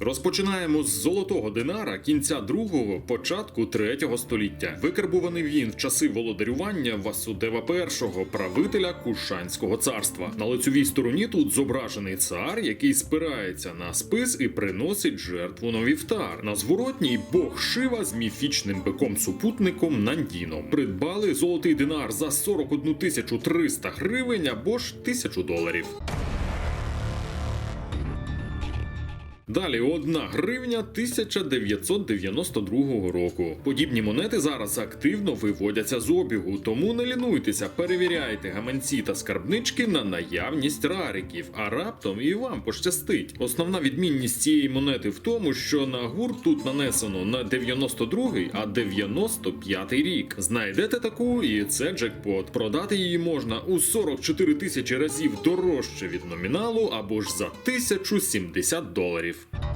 Розпочинаємо з золотого динара кінця другого, початку третього століття. Викарбуваний він в часи володарювання Васудева І, правителя Кушанського царства. На лицевій стороні тут зображений цар, який спирається на спис і приносить жертву на вівтар. На зворотній бог Шива з міфічним биком-супутником Нандіном. Придбали золотий динар за 41 тисячу 300 гривень або ж тисячу доларів. Далі одна гривня 1992 року. Подібні монети зараз активно виводяться з обігу, тому не лінуйтеся, перевіряйте гаманці та скарбнички на наявність рариків, а раптом і вам пощастить. Основна відмінність цієї монети в тому, що на гурт тут нанесено не 92-й, а 95-й рік. Знайдете таку, і це джекпот. Продати її можна у 44 тисячі разів дорожче від номіналу або ж за 1070 доларів. safe.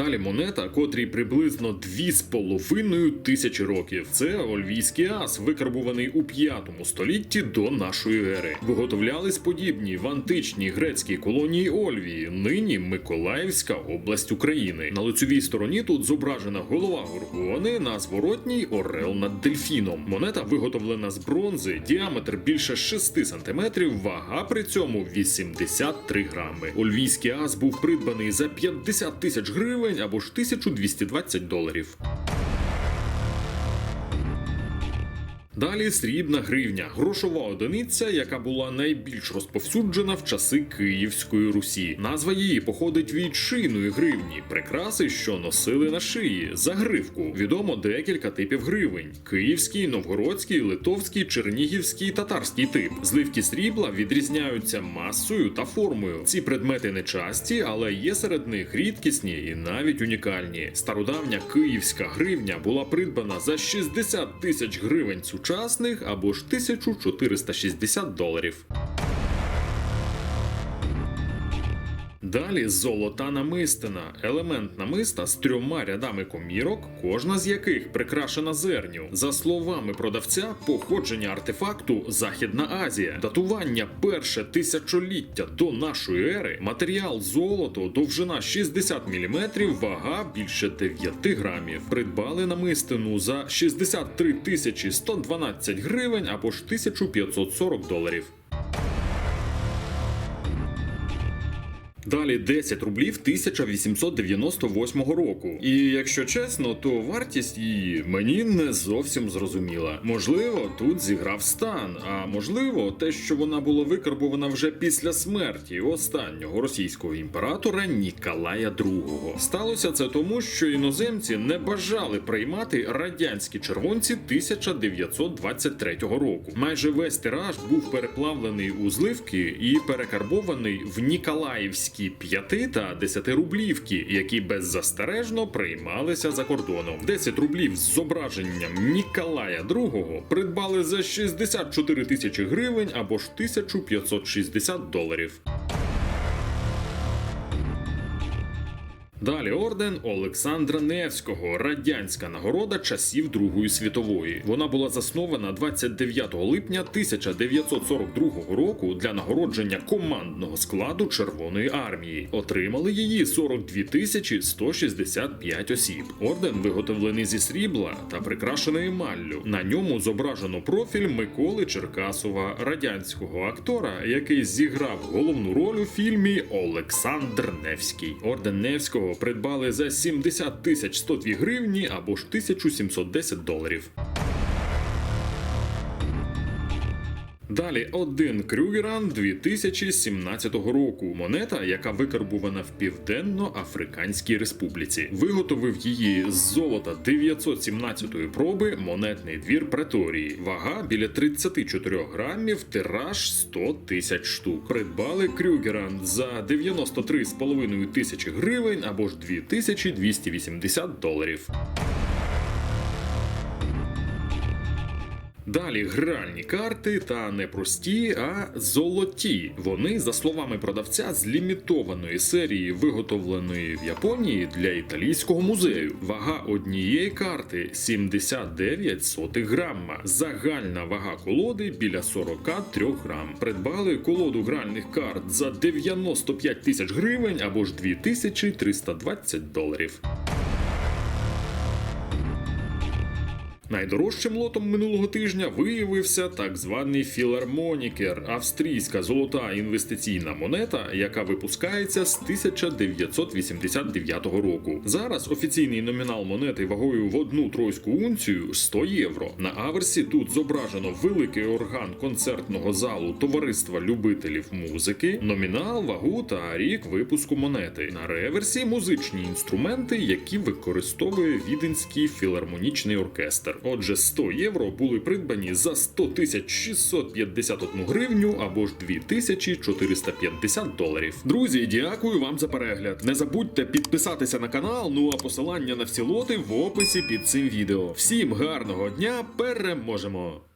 Далі монета, котрій приблизно 2,5 тисячі років. Це ольвійський ас, викарбуваний у 5 столітті до нашої ери. Виготовлялись подібні в античній грецькій колонії Ольвії, нині Миколаївська область України. На лицевій стороні тут зображена голова горгони, на зворотній орел над дельфіном. Монета виготовлена з бронзи, діаметр більше 6 см, вага при цьому 83 грами. Ольвійський ас був придбаний за 50 тисяч гривень або ж 1220 доларів. Далі срібна гривня, грошова одиниця, яка була найбільш розповсюджена в часи Київської Русі. Назва її походить від шийної гривні, прикраси, що носили на шиї, загривку. Відомо декілька типів гривень: київський, новгородський, литовський, чернігівський, татарський тип. Зливки срібла відрізняються масою та формою. Ці предмети не часті, але є серед них рідкісні і навіть унікальні. Стародавня київська гривня була придбана за 60 тисяч гривень сучасних або ж 1460 доларів. Далі золота намистина, елемент намиста з трьома рядами комірок, кожна з яких прикрашена зерню. За словами продавця, походження артефакту Західна Азія, датування перше тисячоліття до нашої ери, матеріал золото, довжина 60 мм, вага більше 9 грамів. Придбали намистину за 63 тисячі 112 гривень або ж 1540 доларів. Далі 10 рублів 1898 року. І якщо чесно, то вартість її мені не зовсім зрозуміла. Можливо, тут зіграв стан, а можливо, те, що вона була викарбована вже після смерті останнього російського імператора Ніколая II. Сталося це тому, що іноземці не бажали приймати радянські червонці 1923 року. Майже весь тираж був переплавлений у зливки і перекарбований в Ніколаївські 5 та 10 рублівки, які беззастережно приймалися за кордоном. 10 рублів з зображенням Ніколая II придбали за 64 тисячі гривень або ж 1560 доларів. Далі орден Олександра Невського, радянська нагорода часів Другої світової. Вона була заснована 29 липня 1942 року для нагородження командного складу Червоної армії. Отримали її 42 тисячі 165 осіб. Орден виготовлений зі срібла та прикрашений емаллю. На ньому зображено профіль Миколи Черкасова, радянського актора, який зіграв головну роль у фільмі Олександр Невський. Орден Невського придбали за 70 тисяч 102 гривні або ж 1710 доларів. Далі один Крюгеран 2017 року. Монета, яка викарбувана в Південно-Африканській Республіці. Виготовив її з золота 917-ї проби монетний двір Преторії. Вага біля 34 грамів, тираж 100 тисяч штук. Придбали Крюгеран за 93,5 тисячі гривень або ж 2280 доларів. Далі гральні карти та не прості, а золоті. Вони, за словами продавця, з лімітованої серії, виготовленої в Японії для італійського музею. Вага однієї карти 79 сотих грамма. Загальна вага колоди біля 43 грам. Придбали колоду гральних карт за 95 тисяч гривень або ж 2320 доларів. Найдорожчим лотом минулого тижня виявився так званий філармонікер, австрійська золота інвестиційна монета, яка випускається з 1989 року. Зараз офіційний номінал монети вагою в одну тройську унцію 100 євро. На аверсі тут зображено великий орган концертного залу товариства любителів музики, номінал, вагу та рік випуску монети. На реверсі музичні інструменти, які використовує віденський філармонічний оркестр. Отже, 100 євро були придбані за 100 тисяч 651 гривню або ж 2450 доларів. Друзі, дякую вам за перегляд. Не забудьте підписатися на канал. Ну а посилання на всі лоти в описі під цим відео. Всім гарного дня, переможемо!